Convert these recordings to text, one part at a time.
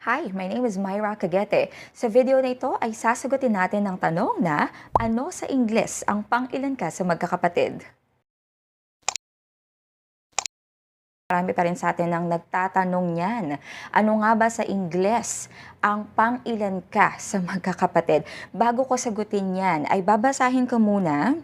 Hi, my name is Myra Cagete. Sa video na ito ay sasagutin natin ang tanong na ano sa Ingles ang pang-ilan ka sa magkakapatid? Marami pa rin sa atin ang nagtatanong niyan. Ano nga ba sa Ingles ang pang-ilan ka sa magkakapatid? Bago ko sagutin yan, ay babasahin ko muna.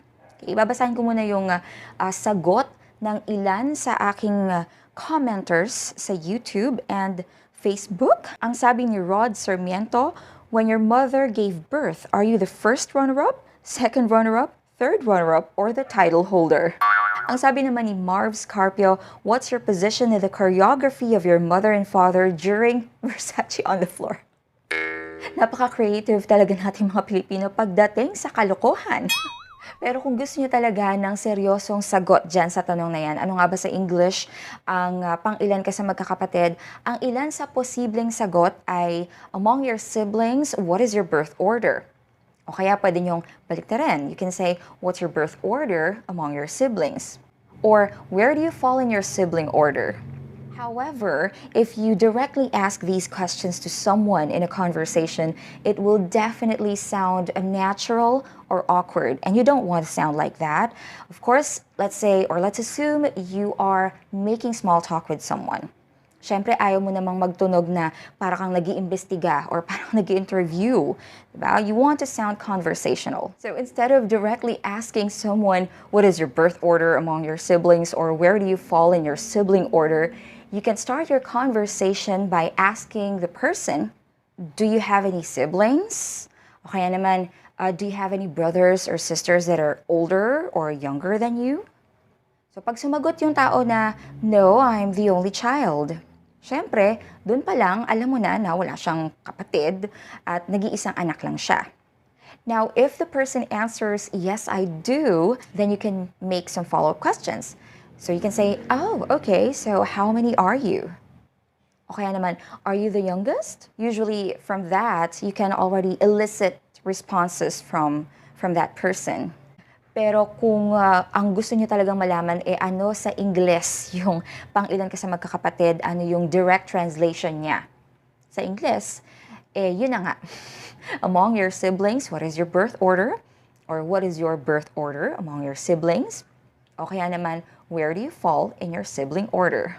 Ibabasahin ko muna yung ah, sagot ng ilan sa aking ah, commenters sa YouTube and Facebook. Ang sabi ni Rod Sarmiento, when your mother gave birth, are you the first runner-up, second runner-up, third runner-up, or the title holder? Ang sabi naman ni Marv Scarpio, what's your position in the choreography of your mother and father during Versace on the floor? Napaka-creative talaga natin mga Pilipino pagdating sa kalokohan. Pero kung gusto niyo talaga ng seryosong sagot dyan sa tanong na yan, ano nga ba sa English ang ah, pang-ilan ka sa magkakapatid? Ang ilan sa posibleng sagot ay among your siblings, what is your birth order? O kaya pwede niyong baliktarin. You can say, what's your birth order among your siblings? Or, where do you fall in your sibling order? However, if you directly ask these questions to someone in a conversation, it will definitely sound unnatural or awkward, and you don't want to sound like that. Of course, let's say or let's assume you are making small talk with someone. Siyempre, ayaw mo namang magtunog na para kang nag iimbestiga or parang nag interview Diba? You want to sound conversational. So instead of directly asking someone, what is your birth order among your siblings or where do you fall in your sibling order, you can start your conversation by asking the person, do you have any siblings? O kaya naman, uh, do you have any brothers or sisters that are older or younger than you? So pag sumagot yung tao na, no, I'm the only child. Siyempre, dun pa lang, alam mo na na wala siyang kapatid at nag-iisang anak lang siya. Now, if the person answers, yes, I do, then you can make some follow-up questions. So you can say, oh, okay, so how many are you? O kaya naman, are you the youngest? Usually from that, you can already elicit responses from, from that person. Pero kung ah, ang gusto niyo talagang malaman, eh ano sa Ingles yung pang ilan ka sa magkakapatid, ano yung direct translation niya. Sa Ingles, eh yun na nga. among your siblings, what is your birth order? Or what is your birth order among your siblings? O kaya naman, where do you fall in your sibling order?